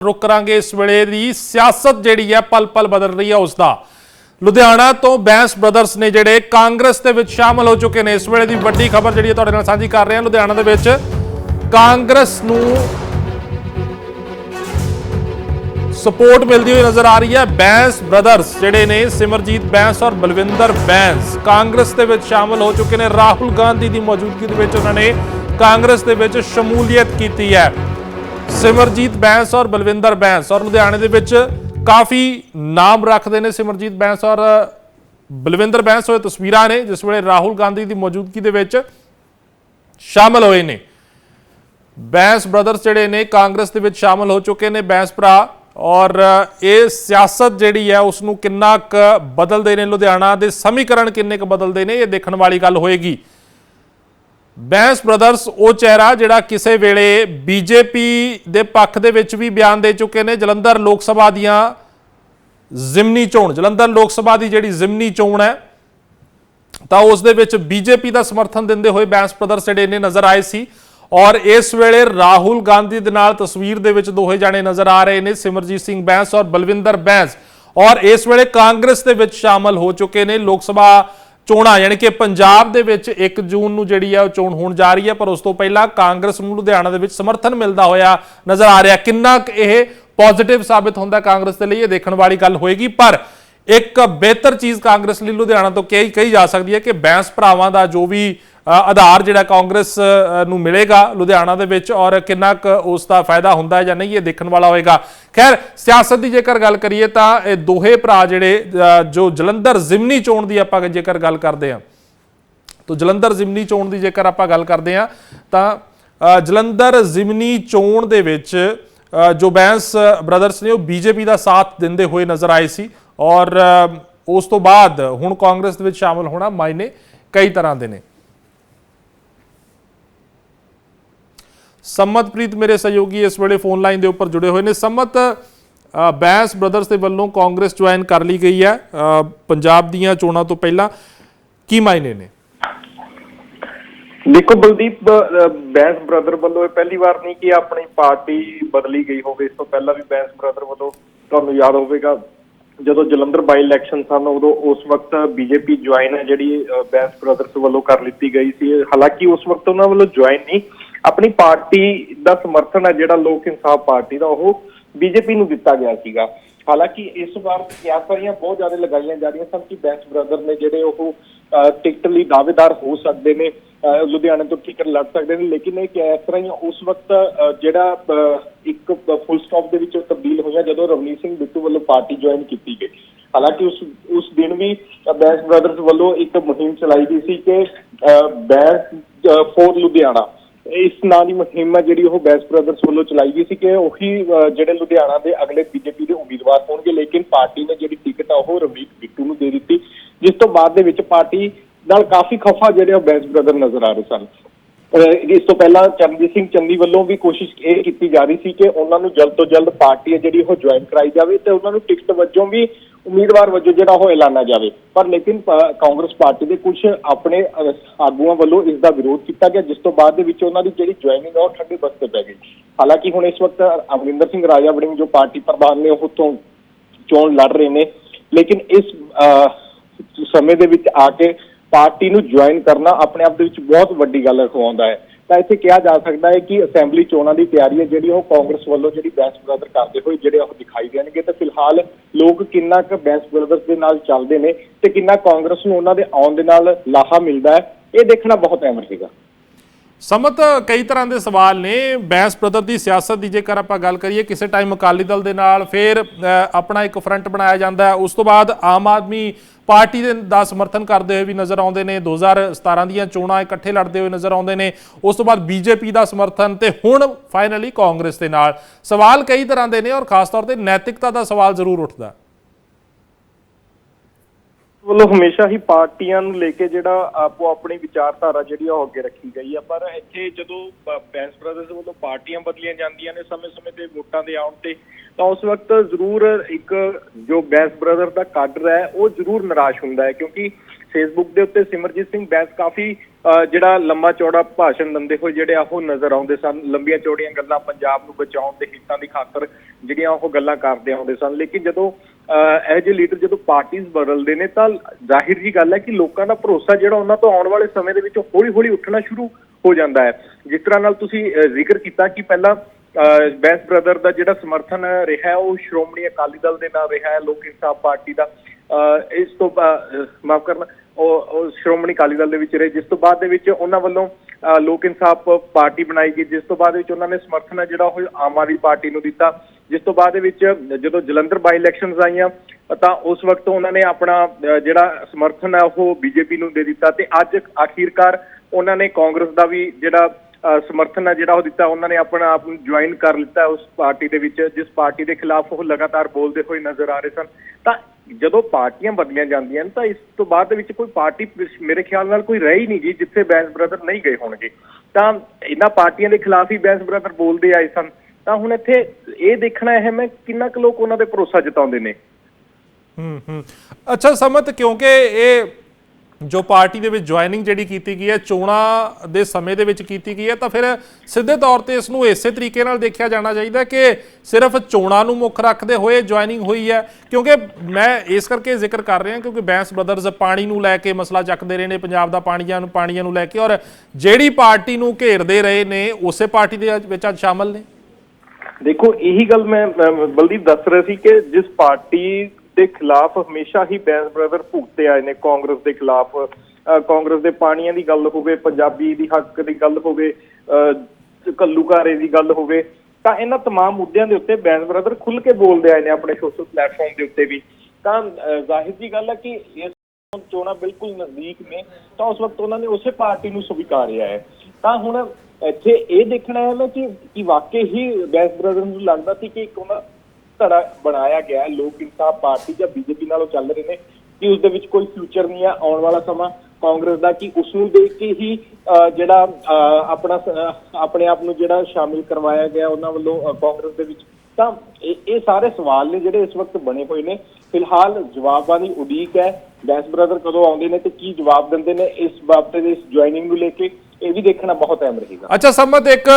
ਰੁਕ ਕਰਾਂਗੇ ਇਸ ਵੇਲੇ ਦੀ ਸਿਆਸਤ ਜਿਹੜੀ ਹੈ ਪਲ ਪਲ ਬਦਲ ਰਹੀ ਹੈ ਉਸ ਦਾ ਲੁਧਿਆਣਾ ਤੋਂ ਬੈਂਸ ਬ੍ਰਦਰਸ ਨੇ ਜਿਹੜੇ ਕਾਂਗਰਸ ਦੇ ਵਿੱਚ ਸ਼ਾਮਲ ਹੋ ਚੁੱਕੇ ਨੇ। ਇਸ ਵੇਲੇ ਦੀ ਵੱਡੀ ਖਬਰ ਜਿਹੜੀ ਹੈ ਤੁਹਾਡੇ ਨਾਲ ਸਾਂਝੀ ਕਰ ਰਹੇ ਹਾਂ ਲੁਧਿਆਣਾ ਦੇ ਵਿੱਚ। ਕਾਂਗਰਸ ਨੂੰ ਸਪੋਰਟ ਮਿਲਦੀ ਹੋਈ ਨਜ਼ਰ ਆ ਰਹੀ ਹੈ। ਬੈਂਸ ਬ੍ਰਦਰਸ ਜਿਹੜੇ ਨੇ ਸਿਮਰਜੀਤ ਬੈਂਸ ਔਰ ਬਲਵਿੰਦਰ ਬੈਂਸ ਕਾਂਗਰਸ ਦੇ ਵਿੱਚ ਸ਼ਾਮਲ ਹੋ ਚੁੱਕੇ ਨੇ। ਰਾਹੁਲ ਗਾਂਧੀ ਦੀ ਮੌਜੂਦਗੀ ਦੇ ਵਿੱਚ ਉਹਨਾਂ ਨੇ ਕਾਂਗਰਸ ਦੇ ਵਿੱਚ ਸ਼ਮੂਲੀਅਤ ਕੀਤੀ ਹੈ। ਸਿਮਰਜੀਤ ਬੈਂਸ ਔਰ ਬਲਵਿੰਦਰ ਬੈਂਸ ਔਰ ਲੁਧਿਆਣੇ ਦੇ ਵਿੱਚ ਕਾਫੀ ਨਾਮ ਰੱਖਦੇ ਨੇ ਸਿਮਰਜੀਤ ਬੈਂਸ ਔਰ ਬਲਵਿੰਦਰ ਬੈਂਸ ਹੋਏ ਤਸਵੀਰਾਂ ਨੇ, ਜਿਸ ਵੇਲੇ ਰਾਹੁਲ ਗਾਂਧੀ ਦੀ ਮੌਜੂਦਗੀ ਦੇ ਵਿੱਚ ਸ਼ਾਮਲ ਹੋਏ ਨੇ। ਬੈਂਸ ਬ੍ਰਦਰਸ ਜਿਹੜੇ ਨੇ, ਕਾਂਗਰਸ ਦੇ ਵਿੱਚ ਸ਼ਾਮਲ ਹੋ ਚੁੱਕੇ ਨੇ ਬੈਂਸ ਭਰਾ ਔਰ ਇਹ ਸਿਆਸਤ ਜਿਹੜੀ ਹੈ ਉਸ ਨੂੰ ਕਿੰਨਾ ਕੁ ਬਦਲਦੇ ਨੇ? ਲੁਧਿਆਣਾ ਦੇ ਸਮੀਕਰਨ ਕਿੰਨੇ ਕੁ ਬਦਲਦੇ ਨੇ? ਇਹ ਦੇਖਣ ਵਾਲੀ ਗੱਲ ਹੋਏਗੀ। ਬੈਂਸ ਬ੍ਰਦਰਸ ਉਹ ਚਿਹਰਾ ਜਿਹੜਾ ਕਿਸੇ ਵੇਲੇ ਬੀਜੇਪੀ ਦੇ ਪੱਖ ਦੇ ਵਿੱਚ ਵੀ ਬਿਆਨ ਦੇ ਚੁੱਕੇ ਨੇ, ਜਲੰਧਰ ਲੋਕ ਸਭਾ ਦੀਆਂ ਜ਼ਿਮਨੀ ਚੋਣ, ਜਲੰਧਰ ਲੋਕ ਸਭਾ ਦੀ ਜਿਹੜੀ ਜ਼ਿਮਨੀ ਚੋਣ ਹੈ, ਤਾਂ ਉਸ ਦੇ ਵਿੱਚ ਬੀਜੇਪੀ ਦਾ ਸਮਰਥਨ ਦਿੰਦੇ ਹੋਏ ਬੈਂਸ ਬ੍ਰਦਰਸ ਜਿਹੜੇ ਨੇ ਨਜ਼ਰ ਆਏ ਸੀ ਔਰ ਇਸ ਵੇਲੇ ਰਾਹੁਲ ਗਾਂਧੀ ਦੇ ਨਾਲ ਤਸਵੀਰ ਦੇ ਵਿੱਚ ਦੋਹੇ ਜਾਣੇ ਨਜ਼ਰ ਆ ਰਹੇ ਨੇ, ਸਿਮਰਜੀਤ ਸਿੰਘ ਬੈਂਸ ਔਰ ਬਲਵਿੰਦਰ ਬੈਂਸ ਔਰ ਇਸ ਵੇਲੇ ਕਾਂਗਰਸ ਦੇ ਵਿੱਚ ਸ਼ਾਮਲ ਹੋ ਚੁੱਕੇ ਨੇ, ਲੋਕ ਸਭਾ ਚੋਣਾਂ ਯਾਨੀ ਕਿ ਪੰਜਾਬ ਦੇ ਵਿੱਚ 1 ਜੂਨ ਨੂੰ ਜਿਹੜੀ ਹੈ ਉਹ ਚੋਣ ਹੋਣ ਜਾ ਰਹੀ ਹੈ, ਪਰ ਉਸ ਤੋਂ ਪਹਿਲਾਂ ਕਾਂਗਰਸ ਨੂੰ ਲੁਧਿਆਣਾ ਦੇ ਵਿੱਚ ਸਮਰਥਨ ਮਿਲਦਾ ਹੋਇਆ ਨਜ਼ਰ ਆ ਰਿਹਾ। ਕਿੰਨਾ ਕੁ ਇਹ ਪੋਜ਼ਿਟਿਵ ਸਾਬਿਤ ਹੁੰਦਾ ਕਾਂਗਰਸ ਦੇ ਲਈ, ਇਹ ਦੇਖਣ ਵਾਲੀ ਗੱਲ ਹੋਏਗੀ। ਪਰ ਇੱਕ ਬਿਹਤਰ ਚੀਜ਼ ਕਾਂਗਰਸ ਲਈ ਲੁਧਿਆਣਾ ਤੋਂ ਕਹੀ ਕਹੀ ਜਾ ਸਕਦੀ ਹੈ ਕਿ ਬੈਂਸ ਭਰਾਵਾਂ ਦਾ ਜੋ ਵੀ ਆਧਾਰ ਜਿਹੜਾ ਕਾਂਗਰਸ ਨੂੰ ਮਿਲੇਗਾ ਲੁਧਿਆਣਾ ਦੇ ਵਿੱਚ ਔਰ ਕਿੰਨਾ ਕੁ ਉਸ ਦਾ ਫਾਇਦਾ ਹੁੰਦਾ ਹੈ ਜਾਂ ਨਹੀਂ, ਇਹ ਦੇਖਣ ਵਾਲਾ ਹੋਏਗਾ। ਖੈਰ, ਸਿਆਸਤ ਦੀ ਜੇਕਰ ਗੱਲ ਕਰੀਏ ਤਾਂ ਇਹ ਦੋਹੇ ਭਰਾ ਜਿਹੜੇ ਜੋ ਜਲੰਧਰ ਜ਼ਿਮਨੀ ਚੋਣ ਦੀ ਆਪਾਂ ਜੇਕਰ ਗੱਲ ਕਰਦੇ ਹਾਂ, ਤਾਂ ਜਲੰਧਰ ਜ਼ਿਮਨੀ ਚੋਣ ਦੀ ਜੇਕਰ ਆਪਾਂ ਗੱਲ ਕਰਦੇ ਹਾਂ, ਤਾਂ ਜਲੰਧਰ ਜ਼ਿਮਨੀ ਚੋਣ ਦੇ ਵਿੱਚ ਜੋ ਬੈਂਸ ਬ੍ਰਦਰਸ ਨੇ ਉਹ ਬੀਜੇਪੀ ਦਾ ਸਾਥ ਦਿੰਦੇ ਹੋਏ ਨਜ਼ਰ ਆਏ ਸੀ। ਔਰ ਉਸ ਤੋਂ ਬਾਅਦ ਹੁਣ ਕਾਂਗਰਸ ਦੇ ਵਿੱਚ ਸ਼ਾਮਲ ਹੋਣਾ ਮਾਇਨੇ ਕਈ ਤਰ੍ਹਾਂ ਦੇ ਨੇ। ਸੰਮਤਪ੍ਰੀਤ ਮੇਰੇ ਸਹਿਯੋਗੀ ਇਸ ਵੇਲੇ ਫੋਨ ਲਾਈਨ ਦੇ ਉੱਪਰ ਜੁੜੇ ਹੋਏ ਨੇ। ਸੰਮਤ ਬੈਂਸ ਬ੍ਰਦਰਸ ਦੇ ਵੱਲੋਂ ਕਾਂਗਰਸ ਜੁਆਇਨ ਕਰ ਲਈ ਗਈ ਹੈ। ਅ, ਪੰਜਾਬ ਦੀਆਂ ਚੋਣਾਂ ਤੋਂ ਪਹਿਲਾਂ ਕੀ ਮਾਇਨੇ ਨੇ? ਦੇਖੋ ਬਲਦੀਪ ਬੈਂਸ ਬ੍ਰਦਰ ਵੱਲੋਂ ਇਹ ਪਹਿਲੀ ਵਾਰ ਨਹੀਂ ਕਿ ਆਪਣੀ ਪਾਰਟੀ ਬਦਲੀ ਗਈ ਹੋਵੇ। ਇਸ ਤੋਂ ਪਹਿਲਾਂ ਵੀ ਬੈਂਸ ਬ੍ਰਦਰ ਵੱਲੋਂ ਤੁਹਾਨੂੰ ਯਾਦ ਹੋਵੇਗਾ ਜਦੋਂ ਜਲੰਧਰ ਬਾਈ ਇਲੈਕਸ਼ਨ ਸਨ, ਉਦੋਂ ਉਸ ਵਕਤ ਬੀਜੇਪੀ ਜੁਆਇਨ ਹੈ ਜਿਹੜੀ ਬੈਂਸ ਬ੍ਰਦਰਸ ਵੱਲੋਂ ਕਰ ਲਿੱਤੀ ਗਈ ਸੀ। ਹਾਲਾਂਕਿ ਉਸ ਵਕਤ ਉਹਨਾਂ ਵੱਲੋਂ ਜੁਆਇਨ ਨਹੀਂ, ਆਪਣੀ ਪਾਰਟੀ ਦਾ ਸਮਰਥਨ ਹੈ ਜਿਹੜਾ ਲੋਕ ਇਨਸਾਫ ਪਾਰਟੀ ਦਾ, ਉਹ ਬੀਜੇਪੀ ਨੂੰ ਦਿੱਤਾ ਗਿਆ ਸੀਗਾ। ਹਾਲਾਂਕਿ ਇਸ ਵਾਰ ਕਿਆਸਾਰੀਆਂ ਬਹੁਤ ਜ਼ਿਆਦਾ ਲਗਾਈਆਂ ਜਾ ਰਹੀਆਂ ਸਨ ਕਿ ਬੈਂਸ ਬ੍ਰਦਰ ਨੇ ਜਿਹੜੇ ਉਹ ਟਿਕਟ ਲਈ ਦਾਅਵੇਦਾਰ ਹੋ ਸਕਦੇ ਨੇ ਅਹ, ਲੁਧਿਆਣੇ ਤੋਂ ਟਿਕਟ ਲੜ ਸਕਦੇ ਨੇ ਲੇਕਿਨ ਇਹ ਇਸ ਤਰ੍ਹਾਂ ਹੀ ਉਸ ਵਕਤ ਜਿਹੜਾ ਅਹ, ਇੱਕ ਫੁੱਲ ਸਟਾਪ ਦੇ ਵਿੱਚ ਤਬਦੀਲ ਹੋਇਆ ਜਦੋਂ ਰਵਨੀਤ ਸਿੰਘ ਬਿੱਟੂ ਵੱਲੋਂ ਪਾਰਟੀ ਜੁਆਇਨ ਕੀਤੀ ਗਈ। ਹਾਲਾਂਕਿ ਉਸ ਉਸ ਦਿਨ ਵੀ ਬੈਸ ਬ੍ਰਦਰਸ ਵੱਲੋਂ ਇੱਕ ਮੁਹਿੰਮ ਚਲਾਈ ਗਈ ਸੀ ਕਿ ਅਹ, ਬੈਂਸ ਫੋਰ ਲੁਧਿਆਣਾ। ਇਸ ਨਾਂ ਦੀ ਮੁਹਿੰਮ ਹੈ ਜਿਹੜੀ ਉਹ ਬੈਸ ਬ੍ਰਦਰਸ ਵੱਲੋਂ ਚਲਾਈ ਗਈ ਸੀ ਕਿ ਉਹੀ ਜਿਹੜੇ ਲੁਧਿਆਣਾ ਦੇ ਅਗਲੇ ਬੀਜੇਪੀ ਦੇ ਉਮੀਦਵਾਰ ਹੋਣਗੇ ਲੇਕਿਨ ਪਾਰਟੀ ਨੇ ਜਿਹੜੀ ਟਿਕਟ ਆ ਉਹ ਰਵਨੀਤ ਬਿੱਟੂ ਨੂੰ ਦੇ ਦਿੱਤੀ। ਜਿਸ ਤੋਂ ਬਾਅਦ ਦੇ ਵਿੱਚ ਪਾਰਟੀ ਨਾਲ ਕਾਫੀ ਖਫਾ ਜਿਹੜੇ ਉਹ ਬੈਂਸ ਬ੍ਰਦਰ ਨਜ਼ਰ ਆ ਰਹੇ ਸਨ। ਇਸ ਤੋਂ ਪਹਿਲਾਂ ਚਰਨਜੀਤ ਸਿੰਘ ਚੰਨੀ ਵੱਲੋਂ ਵੀ ਕੋਸ਼ਿਸ਼ ਇਹ ਕੀਤੀ ਜਾ ਰਹੀ ਸੀ ਕਿ ਉਹਨਾਂ ਨੂੰ ਜਲਦ ਤੋਂ ਜਲਦ ਪਾਰਟੀ ਹੈ ਜਿਹੜੀ ਉਹ ਜੁਆਇਨ ਕਰਾਈ ਜਾਵੇ ਤੇ ਉਹਨਾਂ ਨੂੰ ਟਿਕਟ ਵਜੋਂ ਵੀ ਉਮੀਦਵਾਰ ਵਜੋਂ ਜਿਹੜਾ ਉਹ ਐਲਾਨਾ ਜਾਵੇ। ਪਰ ਲੇਕਿਨ ਕਾਂਗਰਸ ਪਾਰਟੀ ਦੇ ਕੁਝ ਆਪਣੇ ਆਗੂਆਂ ਵੱਲੋਂ ਇਸ ਦਾ ਵਿਰੋਧ ਕੀਤਾ ਗਿਆ ਜਿਸ ਤੋਂ ਬਾਅਦ ਦੇ ਵਿੱਚ ਉਹਨਾਂ ਦੀ ਜਿਹੜੀ ਜੁਆਇਨਿੰਗ ਆ ਉਹ ਠੰਡੇ ਬਸਤੇ ਪੈ ਗਈ। ਹਾਲਾਂਕਿ ਹੁਣ ਇਸ ਵਕਤ ਅਮਰਿੰਦਰ ਸਿੰਘ ਰਾਜਾ ਵੜਿੰਗ ਜੋ ਪਾਰਟੀ ਪ੍ਰਧਾਨ ਨੇ ਉਹ ਤੋਂ ਚੋਣ ਲੜ ਰਹੇ ਨੇ। ਲੇਕਿਨ ਇਸ ਅਹ, ਸਮੇਂ ਦੇ ਵਿੱਚ ਆ ਕੇ ਪਾਰਟੀ ਨੂੰ ਜੁਆਇਨ ਕਰਨਾ ਆਪਣੇ ਆਪ ਦੇ ਵਿੱਚ ਬਹੁਤ ਵੱਡੀ ਗੱਲ ਰਖਵਾਉਂਦਾ ਹੈ। ਤਾਂ ਇੱਥੇ ਕਿਹਾ ਜਾ ਸਕਦਾ ਹੈ ਕਿ ਅਸੈਂਬਲੀ ਚੋਣਾਂ ਦੀ ਤਿਆਰੀ ਹੈ, ਜਿਹੜੀ ਉਹ ਕਾਂਗਰਸ ਵੱਲੋਂ ਜਿਹੜੀ ਬੈਂਸ ਬ੍ਰਦਰ ਕਰਦੇ ਹੋਏ ਜਿਹੜੇ ਉਹ ਦਿਖਾਈ ਦੇਣਗੇ। ਤਾਂ ਫਿਲਹਾਲ ਲੋਕ ਕਿੰਨਾ ਕੁ ਬੈਂਸ ਬ੍ਰਦਰਸ ਦੇ ਨਾਲ ਚੱਲਦੇ ਨੇ ਤੇ ਕਿੰਨਾ ਕਾਂਗਰਸ ਨੂੰ ਉਹਨਾਂ ਦੇ ਆਉਣ ਦੇ ਨਾਲ ਲਾਹਾ ਮਿਲਦਾ ਹੈ, ਇਹ ਦੇਖਣਾ ਬਹੁਤ ਅਹਿਮ ਰਹੇਗਾ। ਸਮਤ ਕਈ ਤਰ੍ਹਾਂ ਦੇ ਸਵਾਲ ਨੇ। ਬੈਂਸ ਬ੍ਰਦਰ ਦੀ, ਸਿਆਸਤ ਦੀ, ਜੇਕਰ ਆਪਾਂ ਗੱਲ ਕਰੀਏ ਕਿਸੇ ਟਾਈਮ ਅਕਾਲੀ ਦਲ ਦੇ ਨਾਲ, ਫਿਰ ਆਪਣਾ ਇੱਕ ਫਰੰਟ ਬਣਾਇਆ ਜਾਂਦਾ ਹੈ। ਉਸ ਤੋਂ ਬਾਅਦ ਆਮ ਆਦਮੀ ਪਾਰਟੀ ਦੇ ਦਾ ਸਮਰਥਨ ਕਰਦੇ ਹੋਏ ਵੀ ਨਜ਼ਰ ਆਉਂਦੇ ਨੇ। 2017 ਦੀਆਂ ਚੋਣਾਂ ਇਕੱਠੇ ਲੜਦੇ ਹੋਏ ਨਜ਼ਰ ਆਉਂਦੇ ਨੇ। ਉਸ ਤੋਂ ਬਾਅਦ ਬੀਜੇਪੀ ਦਾ ਸਮਰਥਨ ਤੇ ਹੁਣ ਫਾਈਨਲੀ ਕਾਂਗਰਸ ਦੇ ਨਾਲ। ਸਵਾਲ ਕਈ ਤਰ੍ਹਾਂ ਦੇ ਨੇ ਔਰ ਖਾਸ ਤੌਰ ਤੇ ਨੈਤਿਕਤਾ ਦਾ ਸਵਾਲ ਜ਼ਰੂਰ ਉੱਠਦਾ। ਵੱਲੋਂ ਹਮੇਸ਼ਾ ਹੀ ਪਾਰਟੀਆਂ ਨੂੰ ਲੈ ਕੇ ਜਿਹੜਾ ਆਪੋ ਆਪਣੀ ਵਿਚਾਰਧਾਰਾ ਜਿਹੜੀ ਆ ਉਹ ਅੱਗੇ ਰੱਖੀ ਗਈ ਆ। ਪਰ ਇੱਥੇ ਜਦੋਂ ਬੈਂਸ ਬ੍ਰਦਰਸ ਵੱਲੋਂ ਪਾਰਟੀਆਂ ਬਦਲੀਆਂ ਜਾਂਦੀਆਂ ਨੇ ਸਮੇਂ-ਸਮੇਂ ਤੇ ਵੋਟਾਂ ਦੇ ਆਉਣ ਤੇ, ਤਾਂ ਉਸ ਵਕਤ ਜ਼ਰੂਰ ਇੱਕ ਜੋ ਬੈਂਸ ਬ੍ਰਦਰ ਦਾ ਕਾਡਰ ਹੈ, ਉਹ ਜ਼ਰੂਰ ਨਿਰਾਸ਼ ਹੁੰਦਾ ਹੈ। ਕਿਉਂਕਿ ਫੇਸਬੁੱਕ ਦੇ ਉੱਤੇ ਸਿਮਰਜੀਤ ਸਿੰਘ ਬੈਂਸ ਕਾਫੀ ਅਹ ਜਿਹੜਾ ਲੰਮਾ ਚੌੜਾ ਭਾਸ਼ਣ ਦਿੰਦੇ ਹੋਏ ਜਿਹੜੇ ਆ ਉਹ ਨਜ਼ਰ ਆਉਂਦੇ ਸਨ। ਲੰਬੀਆਂ ਚੌੜੀਆਂ ਗੱਲਾਂ ਪੰਜਾਬ ਨੂੰ ਬਚਾਉਣ ਦੇ ਹਿੱਤਾਂ ਦੀ ਖਾਤਰ ਜਿਹੜੀਆਂ ਉਹ ਗੱਲਾਂ ਕਰਦੇ ਆਉਂਦੇ ਸਨ। ਲੇਕਿਨ ਜਦੋਂ ਇਹੋ ਜਿਹੇ ਲੀਡਰ ਜਦੋਂ ਪਾਰਟੀਆਂ ਬਦਲਦੇ ਨੇ ਤਾਂ ਜ਼ਾਹਿਰ ਜੀ ਗੱਲ ਹੈ ਕਿ ਲੋਕਾਂ ਦਾ ਭਰੋਸਾ ਜਿਹੜਾ ਉਹਨਾਂ ਤੋਂ ਆਉਣ ਵਾਲੇ ਸਮੇਂ ਦੇ ਵਿੱਚ ਹੌਲੀ-ਹੌਲੀ ਉੱਠਣਾ ਸ਼ੁਰੂ ਹੋ ਜਾਂਦਾ ਹੈ। ਜਿਸ ਤਰ੍ਹਾਂ ਨਾਲ ਤੁਸੀਂ, ਅਹ, ਜ਼ਿਕਰ ਕੀਤਾ ਕਿ ਪਹਿਲਾਂ, ਅਹ, ਬੈਂਸ ਬ੍ਰਦਰ ਦਾ ਜਿਹੜਾ ਸਮਰਥਨ ਰਿਹਾ, ਉਹ ਸ਼੍ਰੋਮਣੀ ਅਕਾਲੀ ਦਲ ਦੇ ਨਾਲ ਰਿਹਾ ਹੈ ਲੋਕ ਇਨਸਾਫ ਪਾਰਟੀ ਦਾ। ਇਸ ਤੋਂ ਮਾਫ ਕਰਨਾ, ਉਹ ਸ਼੍ਰੋਮਣੀ ਅਕਾਲੀ ਦਲ ਦੇ ਵਿੱਚ ਰਹੇ, ਜਿਸ ਤੋਂ ਬਾਅਦ ਦੇ ਵਿੱਚ ਉਹਨਾਂ ਵੱਲੋਂ, ਅਹ, ਲੋਕ ਇਨਸਾਫ ਪਾਰਟੀ ਬਣਾਈ ਗਈ, ਜਿਸ ਤੋਂ ਬਾਅਦ ਵਿੱਚ ਉਹਨਾਂ ਨੇ ਸਮਰਥਨ ਹੈ ਜਿਹੜਾ ਉਹ ਆਮ ਆਦਮੀ ਪਾਰਟੀ ਨੂੰ ਦਿੱਤਾ। ਜਿਸ ਤੋਂ ਬਾਅਦ ਦੇ ਵਿੱਚ ਜਦੋਂ ਜਲੰਧਰ ਬਾਈ ਇਲੈਕਸ਼ਨਸ ਆਈਆਂ, ਤਾਂ ਉਸ ਵਕਤ ਉਹਨਾਂ ਨੇ ਆਪਣਾ ਜਿਹੜਾ ਸਮਰਥਨ ਹੈ ਉਹ ਬੀਜੇਪੀ ਨੂੰ ਦੇ ਦਿੱਤਾ ਤੇ ਅੱਜ ਆਖੀਰਕਾਰ ਉਹਨਾਂ ਨੇ ਕਾਂਗਰਸ ਦਾ ਵੀ ਜਿਹੜਾ, ਅਹ, ਸਮਰਥਨ ਹੈ ਜਿਹੜਾ ਉਹ ਦਿੱਤਾ, ਉਹਨਾਂ ਨੇ ਆਪਣਾ ਆਪ ਨੂੰ ਜੁਆਇਨ ਕਰ ਲਿੱਤਾ ਉਸ ਪਾਰਟੀ ਦੇ ਵਿੱਚ, ਜਿਸ ਪਾਰਟੀ ਦੇ ਖਿਲਾਫ ਉਹ ਲਗਾਤਾਰ ਬੋਲਦੇ ਹੋਏ ਨਜ਼ਰ ਆ ਰਹੇ ਸਨ। ਤਾਂ ਜਦੋਂ ਪਾਰਟੀਆਂ ਬਦਲੀਆਂ ਜਾਂਦੀਆਂ ਨੇ ਤਾਂ ਇਸ ਤੋਂ ਬਾਅਦ ਦੇ ਵਿੱਚ ਕੋਈ ਪਾਰਟੀ ਮੇਰੇ ਖਿਆਲ ਨਾਲ ਕੋਈ ਰਹੀ ਨਹੀਂ ਜੀ, ਜਿੱਥੇ ਬੈਂਸ ਬ੍ਰਦਰ ਨਹੀਂ ਗਏ ਹੋਣਗੇ। ਤਾਂ ਇਹਨਾਂ ਪਾਰਟੀਆਂ ਦੇ ਖਿਲਾਫ ਹੀ ਬੈਂਸ ਬ੍ਰਦਰ ਬੋਲਦੇ ਆਏ ਸਨ। ਤਾਂ ਹੁਣ ਇੱਥੇ ਇਹ ਦੇਖਣਾ ਅਹਿਮ ਹੈ ਕਿੰਨਾ ਕੁ ਲੋਕ ਉਹਨਾਂ ਦੇ ਭਰੋਸਾ ਜਤਾਉਂਦੇ ਨੇ। ਹੂੰ ਹੂੰ। ਅੱਛਾ, ਸਮਤ, ਕਿਉਂਕਿ ਇਹ ਜੋ ਪਾਰਟੀ ਦੇ ਵਿੱਚ ਜੁਆਇਨਿੰਗ ਜਿਹੜੀ ਕੀਤੀ ਗਈ ਹੈ, ਚੋਣਾਂ ਦੇ ਸਮੇਂ ਦੇ ਵਿੱਚ ਕੀਤੀ ਗਈ ਹੈ, ਤਾਂ ਫਿਰ ਸਿੱਧੇ ਤੌਰ ਤੇ ਇਸ ਨੂੰ ਇਸੇ ਤਰੀਕੇ ਨਾਲ ਦੇਖਿਆ ਜਾਣਾ ਚਾਹੀਦਾ ਕਿ ਸਿਰਫ ਚੋਣਾਂ ਨੂੰ ਮੁੱਖ ਰੱਖਦੇ ਹੋਏ ਜੁਆਇਨਿੰਗ ਹੋਈ ਹੈ। ਕਿਉਂਕਿ ਮੈਂ ਇਸ ਕਰਕੇ ਜ਼ਿਕਰ ਕਰ ਰਿਹਾ ਕਿਉਂਕਿ ਬੈਂਸ ਬ੍ਰਦਰਜ਼ ਪਾਣੀ ਨੂੰ ਲੈ ਕੇ ਮਸਲਾ ਚੱਕਦੇ ਰਹੇ ਨੇ, ਪੰਜਾਬ ਦਾ ਪਾਣੀਆਂ ਨੂੰ ਪਾਣੀਆਂ ਨੂੰ ਲੈ ਕੇ, ਔਰ ਜਿਹੜੀ ਪਾਰਟੀ ਨੂੰ ਘੇਰਦੇ ਰਹੇ ਨੇ, ਉਸੇ ਪਾਰਟੀ ਦੇ ਵਿੱਚ ਅੱਜ ਸ਼ਾਮਲ ਨੇ। ਦੇਖੋ, ਇਹੀ ਗੱਲ ਮੈਂ ਮੈਂ ਬਲਦੀਪ ਦੱਸ ਰਿਹਾ ਸੀ ਕਿ ਜਿਸ ਪਾਰਟੀ ਦੇ ਖਿਲਾਫ ਹਮੇਸ਼ਾ ਹੀ ਬੈਂਸ ਬ੍ਰਦਰ ਭੁਗਤੇ ਆਏ ਨੇ ਕਾਂਗਰਸ ਦੇ ਖਿਲਾਫ ਅਹ ਕਾਂਗਰਸ ਦੇ ਪਾਣੀਆਂ ਦੀ ਗੱਲ ਹੋਵੇ ਪੰਜਾਬੀ ਦੀ ਹੱਕ ਦੀ ਗੱਲ ਹੋਵੇ ਅਹ ਕੱਲੂਕਾਰੇ ਦੀ ਗੱਲ ਹੋਵੇ ਤਾਂ ਇਹਨਾਂ तमाम ਮੁੱਦਿਆਂ ਦੇ ਉੱਤੇ ਬੈਂਸ ਬ੍ਰਦਰ ਖੁੱਲ ਕੇ ਬੋਲਦੇ ਆਏ ਨੇ ਆਪਣੇ ਸੋਸ਼ਲ ਪਲੇਟਫਾਰਮ ਦੇ ਉੱਤੇ ਵੀ ਤਾਂ ਅਹ ਜ਼ਾਹਿਰ ਦੀ ਗੱਲ ਹੈ ਕਿ ਇਸ ਚੋਣਾਂ ਬਿਲਕੁਲ ਨਜ਼ਦੀਕ ਨੇ ਤਾਂ ਉਸ ਵਕਤ ਉਹਨਾਂ ਨੇ ਉਸੇ ਪਾਰਟੀ ਨੂੰ ਸਵੀਕਾਰਿਆ ਹੈ ਤਾਂ ਹੁਣ ਇੱਥੇ ਇਹ ਦੇਖਣਾ ਹੈ ਨਾ ਕਿ ਕਿ ਵਾਕਈ ਹੀ ਬੈਸ ਬ੍ਰਦਰ ਨੂੰ ਲੱਗਦਾ ਸੀ ਕਿ ਇੱਕ ਉਹਨਾਂ ਧੜਾ ਬਣਾਇਆ ਗਿਆ ਹੈ। ਲੋਕ ਇਨਸਾਫ ਪਾਰਟੀ ਜਾਂ ਬੀਜੇਪੀ ਨਾਲੋਂ ਚੱਲ ਰਹੇ ਨੇ ਕਿ ਉਸ ਦੇ ਵਿੱਚ ਕੋਈ ਫਿਊਚਰ ਨਹੀਂ ਹੈ, ਆਉਣ ਵਾਲਾ ਸਮਾਂ ਕਾਂਗਰਸ ਦਾ, ਕਿ ਉਸ ਨੂੰ ਦੇਖ ਕੇ ਹੀ ਜਿਹੜਾ ਆਪਣਾ ਆਪਣੇ ਆਪ ਨੂੰ ਜਿਹੜਾ ਸ਼ਾਮਿਲ ਕਰਵਾਇਆ ਗਿਆ ਉਹਨਾਂ ਵੱਲੋਂ ਕਾਂਗਰਸ ਦੇ ਵਿੱਚ। ਤਾਂ ਇਹ ਸਾਰੇ ਸਵਾਲ ਨੇ ਜਿਹੜੇ ਇਸ ਵਕਤ ਬਣੇ ਹੋਏ ਨੇ। ਫਿਲਹਾਲ ਜਵਾਬਾਂ ਦੀ ਉਡੀਕ ਹੈ। ਬੈਂਸ ਬ੍ਰਦਰ ਕਦੋਂ ਆਉਂਦੇ ਨੇ ਤੇ ਕੀ ਜਵਾਬ ਦਿੰਦੇ ਨੇ ਇਸ ਬਾਬਤੇ ਦੇ ਇਸ ਜੁਆਇਨਿੰਗ ਨੂੰ ਲੈ ਕੇ? ਇਹ ਵੀ ਦੇਖਣਾ ਬਹੁਤ ਅਹਿਮ ਰਹੇਗਾ। ਅੱਛਾ ਸੰਮਤ ਇੱਕ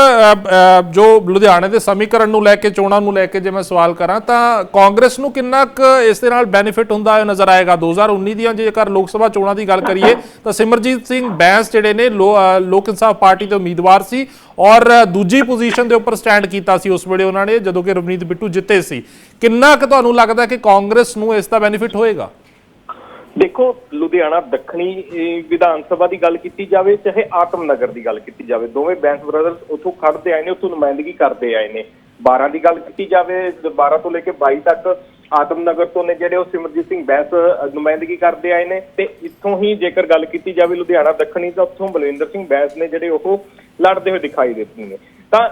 ਜੋ ਲੁਧਿਆਣੇ ਦੇ ਸਮੀਕਰਨ ਨੂੰ ਲੈ ਕੇ ਚੋਣਾਂ ਨੂੰ ਲੈ ਕੇ ਜੇ ਮੈਂ ਸਵਾਲ ਕਰਾਂ ਤਾਂ ਕਾਂਗਰਸ ਨੂੰ ਕਿੰਨਾ ਕੁ ਇਸ ਦੇ ਨਾਲ ਬੈਨੀਫਿਟ ਹੁੰਦਾ ਹੋਇਆ ਨਜ਼ਰ ਆਏਗਾ? 2019 ਦੀਆਂ ਜੇਕਰ ਲੋਕ ਸਭਾ ਚੋਣਾਂ ਦੀ ਗੱਲ ਕਰੀਏ ਤਾਂ ਸਿਮਰਜੀਤ ਸਿੰਘ ਬੈਂਸ ਜਿਹੜੇ ਨੇ ਲੋਕ ਇਨਸਾਫ ਪਾਰਟੀ ਦੇ ਉਮੀਦਵਾਰ ਸੀ ਔਰ ਦੂਜੀ ਪੋਜੀਸ਼ਨ ਦੇ ਉੱਪਰ ਸਟੈਂਡ ਕੀਤਾ ਸੀ ਉਸ ਵੇਲੇ ਉਹਨਾਂ ਨੇ ਜਦੋਂ ਕਿ ਰਵਨੀਤ ਬਿੱਟੂ ਜਿੱਤੇ ਸੀ। ਕਿੰਨਾ ਕੁ ਤੁਹਾਨੂੰ ਲੱਗਦਾ ਕਿ ਕਾਂਗਰਸ ਨੂੰ ਇਸ ਦਾ ਬੈਨੀਫਿਟ ਹੋਏਗਾ? ਦੇਖੋ, ਲੁਧਿਆਣਾ ਦੱਖਣੀ ਵਿਧਾਨ ਸਭਾ ਦੀ ਗੱਲ ਕੀਤੀ ਜਾਵੇ, ਚਾਹੇ ਆਤਮ ਨਗਰ ਦੀ ਗੱਲ ਕੀਤੀ ਜਾਵੇ, ਦੋਵੇਂ ਬੈਂਸ ਬ੍ਰਦਰਸ ਉੱਥੋਂ ਖੜਦੇ ਆਏ ਨੇ, ਉੱਥੋਂ ਨੁਮਾਇੰਦਗੀ ਕਰਦੇ ਆਏ ਨੇ। 12 ਦੀ ਗੱਲ ਕੀਤੀ ਜਾਵੇ 12 ਤੋਂ ਲੈ ਕੇ 22 ਤੱਕ ਆਤਮ ਨਗਰ ਤੋਂ ਨੇ ਜਿਹੜੇ ਉਹ ਸਿਮਰਜੀਤ ਸਿੰਘ ਬੈਂਸ ਨੁਮਾਇੰਦਗੀ ਕਰਦੇ ਆਏ ਨੇ। ਤੇ ਇੱਥੋਂ ਹੀ ਜੇਕਰ ਗੱਲ ਕੀਤੀ ਜਾਵੇ ਲੁਧਿਆਣਾ ਦੱਖਣੀ, ਤਾਂ ਉੱਥੋਂ ਬਲਵਿੰਦਰ ਸਿੰਘ ਬੈਂਸ ਨੇ ਜਿਹੜੇ ਉਹ ਲੜਦੇ ਹੋਏ ਦਿਖਾਈ ਦਿੱਤੇ ਨੇ। ਤਾਂ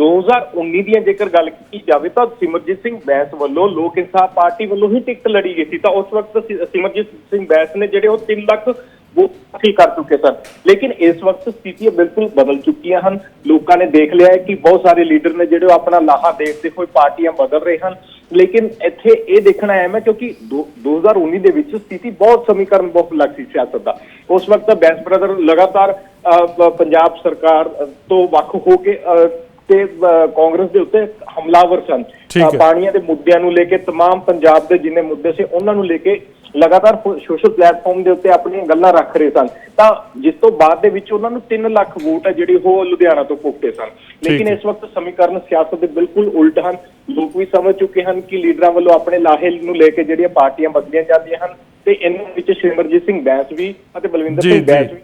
2019 ਦੀਆਂ ਜੇਕਰ ਗੱਲ ਕੀਤੀ ਜਾਵੇ ਤਾਂ ਸਿਮਰਜੀਤ ਸਿੰਘ ਬੈਂਸ ਵੱਲੋਂ ਲੋਕ ਇਨਸਾਫ ਪਾਰਟੀ ਵੱਲੋਂ ਹੀ ਟਿਕਟ ਲੜੀ ਗਈ ਸੀ ਤਾਂ ਉਸ ਵਕਤ ਸਿਮਰਜੀਤ ਸਿੰਘ ਬੈਂਸ ਨੇ ਜਿਹੜੇ ਉਹ 3 ਲੱਖ ਵੋਟ ਹੀ ਕਰ ਚੁੱਕੇ ਸਨ। ਲੇਕਿਨ ਇਸ ਵਕਤ ਸਥਿਤੀਆਂ ਬਿਲਕੁਲ ਬਦਲ ਚੁੱਕੀਆਂ ਹਨ। ਲੋਕਾਂ ਨੇ ਦੇਖ ਲਿਆ ਹੈ ਕਿ ਬਹੁਤ ਸਾਰੇ ਲੀਡਰ ਨੇ ਜਿਹੜੇ ਉਹ ਆਪਣਾ ਲਾਹਾ ਦੇਖਦੇ ਹੋਏ ਪਾਰਟੀਆਂ ਬਦਲ ਰਹੇ ਹਨ। ਲੇਕਿਨ ਇੱਥੇ ਇਹ ਦੇਖਣਾ ਹੈ ਮੈਂ ਕਿਉਂਕਿ ਦੋ- 2019 ਦੇ ਵਿੱਚ ਸਥਿਤੀ ਬਹੁਤ ਸਮੀਕਰਨ ਬਹੁਤ ਲੱਗ ਸੀ ਸਿਆਸਤ ਦਾ ਉਸ ਵਕਤ ਬੈਂਸ ਬ੍ਰਦਰ ਲਗਾਤਾਰ ਅਹ, ਪ- ਪੰਜਾਬ ਸਰਕਾਰ ਅਹ, ਤੋਂ ਵੱਖ ਹੋ ਕੇ ਅਹ, ਤੇ ਅਹ, ਕਾਂਗਰਸ ਦੇ ਉੱਤੇ ਹਮਲਾਵਰ ਸਨ ਠੀਕ ਹੈ। ਅਹ, ਪਾਣੀਆਂ ਦੇ ਮੁੱਦਿਆਂ ਨੂੰ ਲੈ ਕੇ तमाम ਪੰਜਾਬ ਦੇ ਜਿੰਨੇ ਮੁੱਦੇ ਸੀ ਉਹਨਾਂ ਨੂੰ ਲੈ ਕੇ ਲਗਾਤਾਰ ਸੋਸ਼ਲ ਪਲੇਟਫਾਰਮ ਦੇ ਉੱਤੇ ਆਪਣੀਆਂ ਗੱਲਾਂ ਰੱਖ ਰਹੇ ਸਨ। ਤਾਂ ਜਿਸ ਤੋਂ ਬਾਅਦ ਦੇ ਵਿੱਚ ਉਹਨਾਂ ਨੂੰ 3 ਲੱਖ ਵੋਟ ਹੈ ਜਿਹੜੀ ਉਹ ਲੁਧਿਆਣਾ ਤੋਂ ਪੁੱਗਤੇ ਸਨ। ਲੇਕਿਨ। ਇਸ ਵਕਤ ਸਮੀਕਰਨ ਸਿਆਸਤ ਦੇ ਬਿਲਕੁਲ ਉਲਟ ਹਨ। ਲੋਕ ਵੀ ਸਮਝ ਚੁੱਕੇ ਹਨ ਕਿ ਲੀਡਰਾਂ ਵੱਲੋਂ ਆਪਣੇ ਲਾਹੇ ਨੂੰ ਲੈ ਕੇ ਜਿਹੜੀਆਂ ਪਾਰਟੀਆਂ ਬਦਲੀਆਂ ਜਾਂਦੀਆਂ ਹਨ ਤੇ ਇਹਨਾਂ ਵਿੱਚ ਸਿਮਰਜੀਤ ਸਿੰਘ ਬੈਂਸ ਵੀ ਅਤੇ ਬਲਵਿੰਦਰ ਸਿੰਘ ਬੈਂਸ ਵੀ।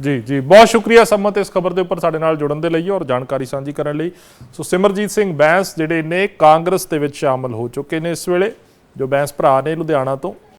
ਜੀ ਜੀ। ਬਹੁਤ ਸ਼ੁਕਰੀਆ ਸੰਮਤ ਇਸ ਖਬਰ ਦੇ ਉੱਪਰ ਸਾਡੇ ਨਾਲ ਜੁੜਨ ਦੇ ਲਈ ਔਰ ਜਾਣਕਾਰੀ ਸਾਂਝੀ ਕਰਨ ਲਈ। ਸੋ ਸਿਮਰਜੀਤ ਸਿੰਘ ਬੈਂਸ ਜਿਹੜੇ ਨੇ ਕਾਂਗਰਸ ਦੇ ਵਿੱਚ ਸ਼ਾਮਲ ਹੋ ਚੁੱਕੇ ਨੇ ਇਸ ਵੇਲੇ ਜੋ ਬੈਂਸ ਭਰਾ ਨੇ ਲੁਧਿਆਣਾ ਤੋਂ।